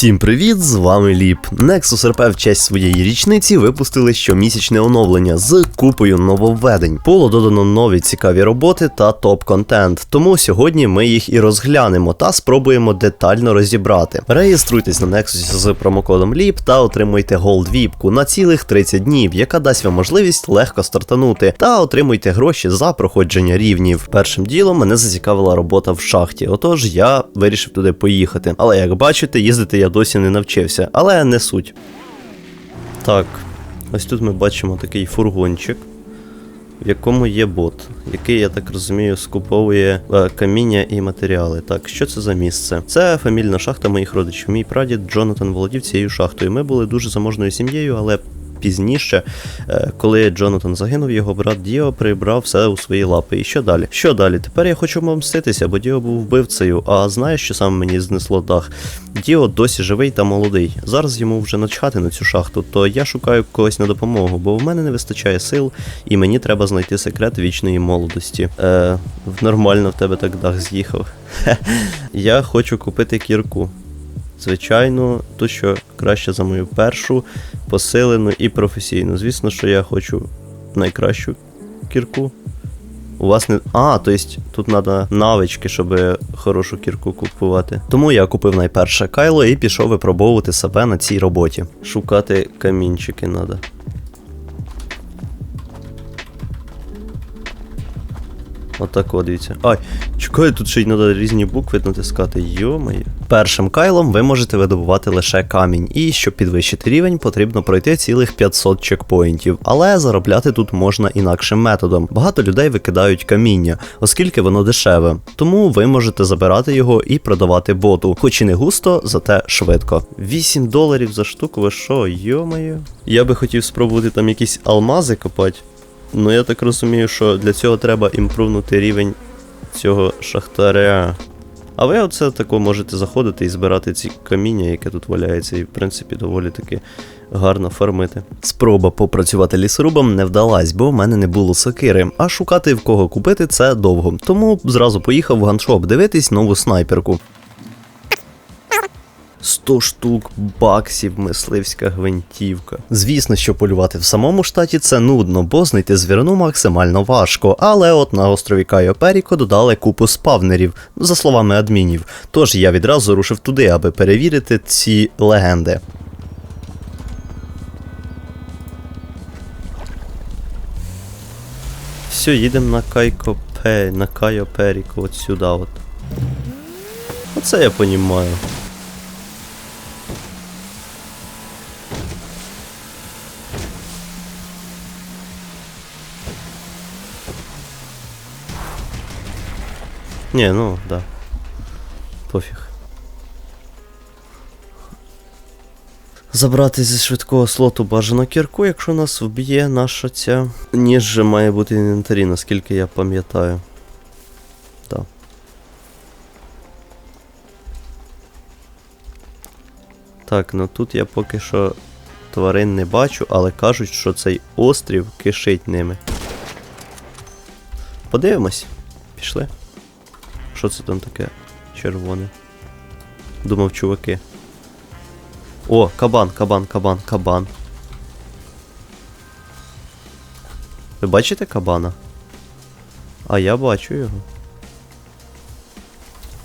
Всім привіт, з вами Ліп. Nexus RP в честь своєї річниці випустили щомісячне оновлення з купою нововведень. Було додано нові цікаві роботи та топ-контент. Тому сьогодні ми їх і розглянемо та спробуємо детально розібрати. Реєструйтесь на Nexus з промокодом LIP та отримуйте Gold віпку на цілих 30 днів, яка дасть вам можливість легко стартанути, та отримуйте гроші за проходження рівнів. Першим ділом мене зацікавила робота в шахті, отож я вирішив туди поїхати. Але як бачите, їздити я досі не навчився, але не суть. Так, ось тут ми бачимо такий фургончик, в якому є бот, який, я так розумію, скуповує е, каміння і матеріали. Так, що це за місце? Це фамільна шахта моїх родичів. Мій прадід Джонатан володів цією шахтою. Ми були дуже заможною сім'єю, але. Пізніше, е, коли Джонатан загинув, його брат Діо прибрав все у свої лапи. І що далі? Що далі? Тепер я хочу помститися, бо Діо був вбивцею. А знаєш, що саме мені знесло дах? Діо досі живий та молодий. Зараз йому вже начхати на цю шахту, то я шукаю когось на допомогу, бо в мене не вистачає сил, і мені треба знайти секрет вічної молодості. Е, нормально в тебе так дах з'їхав. Я хочу купити кірку. Звичайно, ту, що краще за мою першу, посилену і професійну. Звісно, що я хочу найкращу кірку. У вас не. А, то есть тут треба навички, щоб хорошу кірку купувати. Тому я купив найперше кайло і пішов випробовувати себе на цій роботі. Шукати камінчики треба. Отак от дивіться. Ай, чекай, тут ще й треба різні букви натискати. Йомає. Першим кайлом ви можете видобувати лише камінь, і щоб підвищити рівень, потрібно пройти цілих 500 чекпоінтів. Але заробляти тут можна інакшим методом. Багато людей викидають каміння, оскільки воно дешеве. Тому ви можете забирати його і продавати боту, хоч і не густо, зате швидко. 8 доларів за штуку, ви що, йомаю? Я би хотів спробувати там якісь алмази копати. Ну я так розумію, що для цього треба імпрувнути рівень цього шахтаря. А ви оце тако можете заходити і збирати ці каміння, яке тут валяється, і в принципі доволі таки гарно фармити. Спроба попрацювати лісорубом не вдалась, бо в мене не було сокири, а шукати в кого купити це довго. Тому зразу поїхав в ганшоп дивитись нову снайперку. 100 штук баксів мисливська гвинтівка. Звісно, що полювати в самому штаті це нудно, бо знайти звірину максимально важко. Але от на острові Кайо Періко додали купу спавнерів, за словами адмінів. Тож я відразу рушив туди, аби перевірити ці легенди. Все, їдемо на Кайко Пе, на Кайо Періко, от сюди от. Оце я понімаю. Не, ну, да. Пофіг. Забрати зі швидкого слоту бажано кірку, якщо нас вб'є наша ця. Ніж же має бути інвентарі, наскільки я пам'ятаю. Так. Так, ну тут я поки що тварин не бачу, але кажуть, що цей острів кишить ними. Подивимось. Пішли. Що це там таке червоне? Думав, чуваки. О, кабан, кабан, кабан, кабан. Ви бачите кабана? А я бачу його.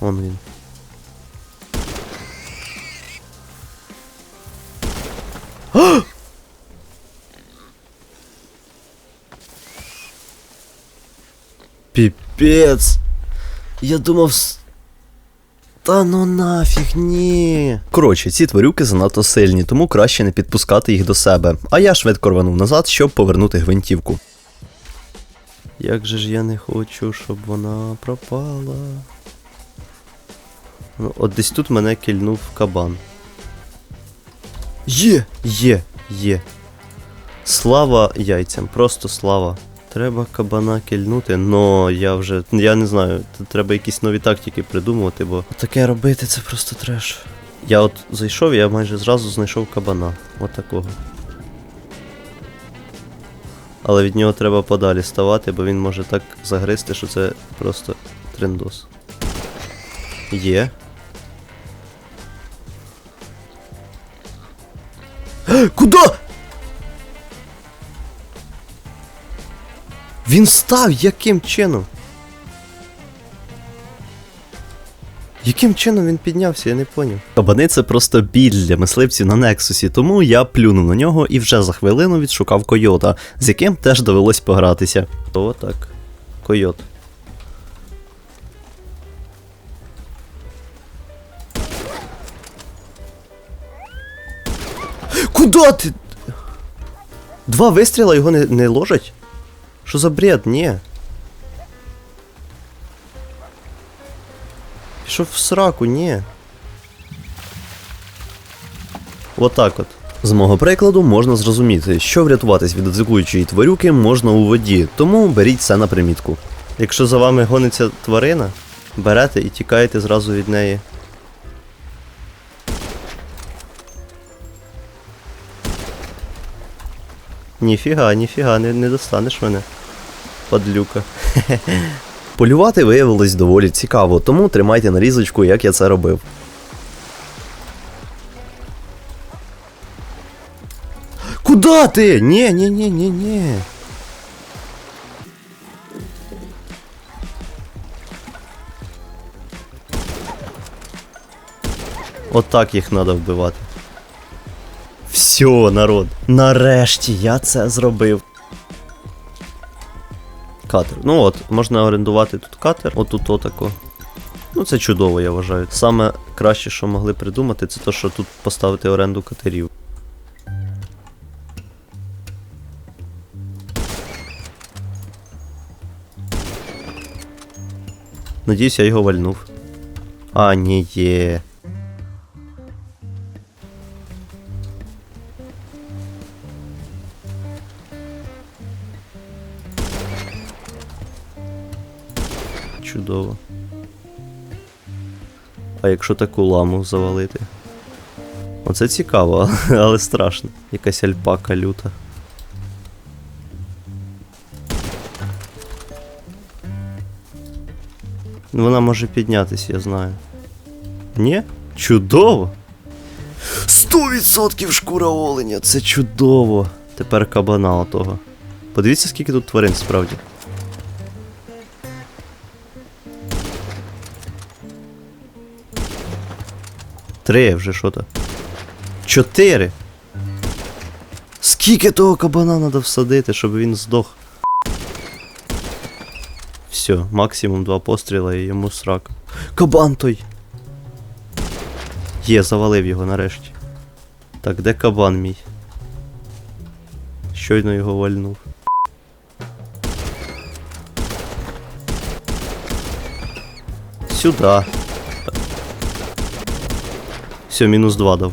Вон він. А! Піпець! Я думав. Та ну нафіг, ні. Коротше, ці тварюки занадто сильні, тому краще не підпускати їх до себе. А я швидко рванув назад, щоб повернути гвинтівку. Як же ж я не хочу, щоб вона пропала. Ну, от десь тут мене кільнув кабан. Є! Є, є. Слава яйцям, просто слава. Треба кабана кільнути, но я вже. Я не знаю, треба якісь нові тактики придумувати, бо таке робити це просто треш. Я от зайшов, я майже зразу знайшов кабана. От такого. Але від нього треба подалі ставати, бо він може так загризти, що це просто трендос. Є. Куда? Він встав яким чином? Яким чином він піднявся, я не поняв. Кабани це просто біль для мисливців на Нексусі, тому я плюнув на нього і вже за хвилину відшукав койота, з яким теж довелось погратися. О, так. Койот. Куда ти? Два вистріла його не, не ложать? Що за бред? Ні. Пішов в сраку, ні. Отак от. З мого прикладу можна зрозуміти, що врятуватись від атакуючої тварюки можна у воді, тому беріть це на примітку. Якщо за вами гониться тварина, берете і тікаєте зразу від неї. Ніфіга, ніфіга, не, не достанеш мене. Падлюка. Полювати виявилось доволі цікаво, тому тримайте нарізочку, як я це робив. Куда ти? Ні, ні, ні, ні, ні. Отак їх треба вбивати. Все, народ. Нарешті я це зробив. Катер. Ну от, можна орендувати тут катер. Отут отако. Ну це чудово, я вважаю. Саме краще, що могли придумати, це те, що тут поставити оренду катерів. Надіюсь, я його вальнув. А, ні, є. Чудово. А якщо таку ламу завалити? Оце цікаво, але страшно. Якась альпака люта. Ну, Вона може піднятися, я знаю. Ні? Чудово! 100% шкура оленя! Це чудово! Тепер кабана отого. Подивіться, скільки тут тварин справді. Три вже що то. Чотири. Скільки того кабана треба всадити, щоб він здох? Все, максимум два постріла і йому срака. Кабан той! Є, завалив його нарешті. Так, де кабан мій? Щойно його вальнув. Сюда. Все, мінус 2 дав.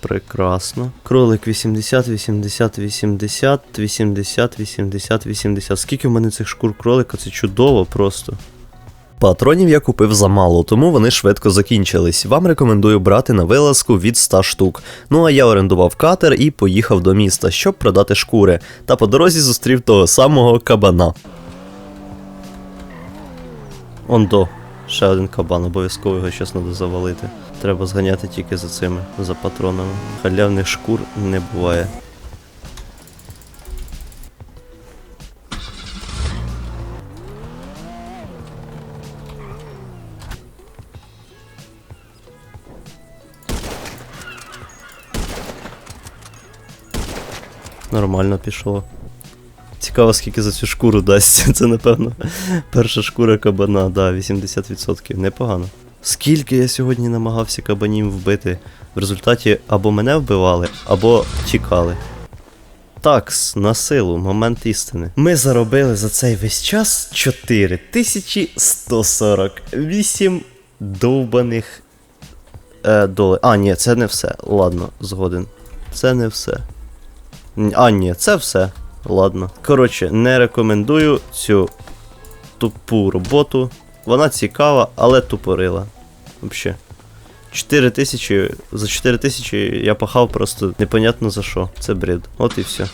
Прекрасно. Кролик 80, 80, 80, 80, 80, 80. Скільки в мене цих шкур кролика, це чудово просто. Патронів я купив замало, тому вони швидко закінчились. Вам рекомендую брати на вилазку від 100 штук. Ну а я орендував катер і поїхав до міста, щоб продати шкури. Та по дорозі зустрів того самого кабана. Ондо. Ще один кабан, обов'язково його щас треба завалити. Треба зганяти тільки за цими, за патронами. Халявних шкур не буває. Нормально пішло. Цікаво, скільки за цю шкуру дасть. Це, напевно, перша шкура кабана, да, 80%. Непогано. Скільки я сьогодні намагався кабанів вбити. В результаті або мене вбивали, або тікали. Такс, на силу, момент істини. Ми заробили за цей весь час 4148 довбаних е, доларів. А, ні, це не все. Ладно, згоден. Це не все. А, ні, це все. Ладно. Коротше, не рекомендую цю тупу роботу. Вона цікава, але тупорила. Взагалі. 4 тисячі. За 4 тисячі я пахав просто непонятно за що. Це бред. От і все.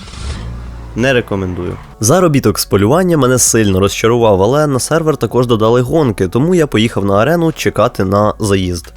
Не рекомендую. Заробіток з полювання мене сильно розчарував, але на сервер також додали гонки, тому я поїхав на арену чекати на заїзд.